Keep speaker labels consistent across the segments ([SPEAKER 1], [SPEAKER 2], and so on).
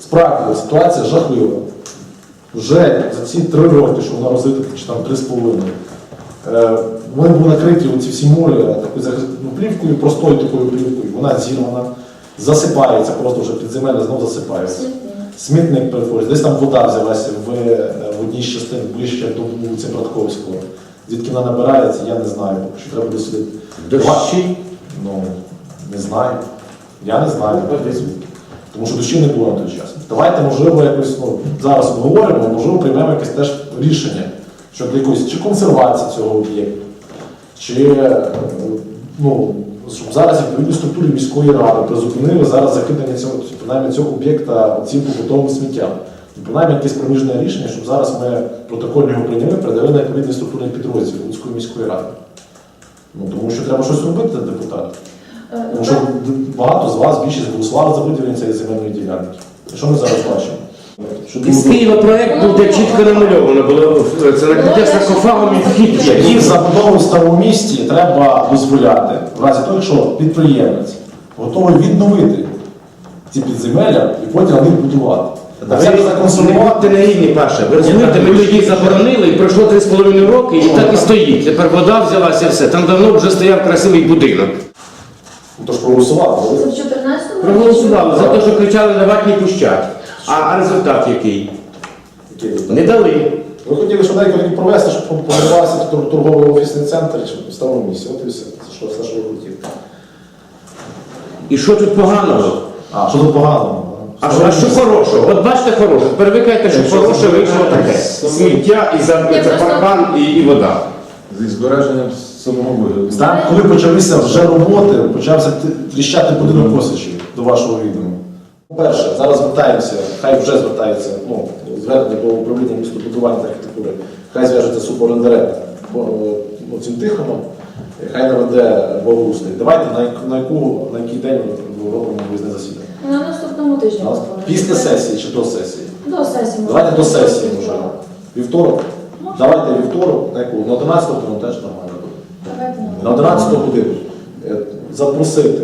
[SPEAKER 1] Справді, ситуація жахлива. Вже за ці три роки, що вона розвита, чи там три з половиною, е, вони були накриті оці всі морі такою ну, плівкою, простою такою плівкою. Вона зірвана, засипається, просто вже підземелля знову засипається. Смітник перетворюється. Десь там вода взялася в, е, в одній з частин ближче до вулиці Братковського. Звідки вона набирається, я не знаю. Поки що треба дослідити.
[SPEAKER 2] Дощі.
[SPEAKER 1] Ну, не знаю. Я не знаю. звідки. Тому що дощів не було на той час. Давайте, можливо, якось ну, зараз обговоримо, можливо, приймемо якесь теж рішення щодо якоїсь чи консервації цього об'єкту, чи ну, щоб зараз відповідні структури міської ради призупинили зараз закидання цього, принаймні цього об'єкта цим побутовим сміттям. Принаймні якесь проміжне рішення, щоб зараз ми протокольно його прийняли, передали на відповідний структурний підрозділ Луцької міської ради. Ну, тому що треба щось робити, депутати. Тому що багато з вас більшість голосували за виділення цієї земельної ділянки. Що ми зараз бачимо? Що
[SPEAKER 2] Із Києва проект був, де чітко намальовано було. Це накриття саркофагом і вхід є.
[SPEAKER 1] Такі забудови в старому місті треба дозволяти, в разі того, якщо підприємець готовий відновити ці підземелля і потім на них будувати. А це
[SPEAKER 2] Ви
[SPEAKER 1] законсервувати.
[SPEAKER 2] не рівні, Паша. Ви розумієте, ми тоді заборонили і пройшло 3,5 роки, і так і стоїть. Тепер вода взялася все. Там давно вже стояв красивий будинок.
[SPEAKER 1] Ну, Тож проголосували.
[SPEAKER 3] Це в 14-му
[SPEAKER 2] Проголосували за те, що кричали на ватні пущать. А, а результат який? Не дали.
[SPEAKER 1] Ви хотіли швиденько таки провести, щоб побудувався тор- торговий офісний центр чи в старому місці. От і все. Це що, все, що ви хотіли.
[SPEAKER 2] І що тут поганого?
[SPEAKER 1] А, що тут поганого?
[SPEAKER 2] А що, а що хорошого? От бачите ви кажете, що хороше вийшло таке. Сміття і за,
[SPEAKER 3] Ні,
[SPEAKER 2] це
[SPEAKER 3] просто-
[SPEAKER 2] паркан і, і вода.
[SPEAKER 4] Зі збереженням самого вигляду.
[SPEAKER 1] Там, коли почалися вже роботи, почався тріщати будинок Косичів до вашого відома. По-перше, зараз звертаємося, хай вже звертається, ну, звернення до управління містобудування та архітектури, хай зв'яжеться супорендарем по ну, цим тихоном, хай наведе благоустрій. Давайте на, на, яку, на який день ми робимо виїзне засідання?
[SPEAKER 3] На наступному тижні.
[SPEAKER 1] Після сесії чи до сесії?
[SPEAKER 3] До сесії.
[SPEAKER 1] Давайте до сесії, можливо. Вівторок. Давайте вівторок, на яку? На 11 годину теж нормально На 11 годину е, запросити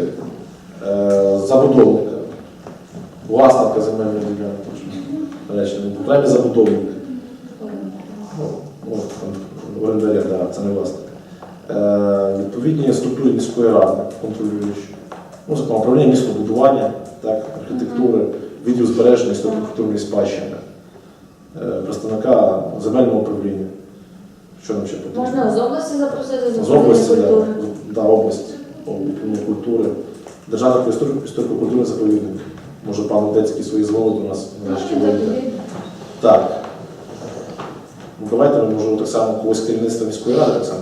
[SPEAKER 1] е, забудовника, власника земельної ділянки, до речі, окремі забудовники, ну, ну, орендаря, да, це не власник. Е, відповідні структури міської ради, контролюючі, ну, зокрема, управління містобудування, так, архітектури, відділ збереження історико-культурної спадщини, е, представника земельного управління. Що нам ще потрібно?
[SPEAKER 3] Можна з області запросити з
[SPEAKER 1] області,
[SPEAKER 3] культури.
[SPEAKER 1] да, область, ну, управління культури, Державна історико-культурний заповідник. Може, пан Одецький свої злови до нас нарешті вийде. Так. Ну, давайте ми можемо так само когось керівництва міської ради так само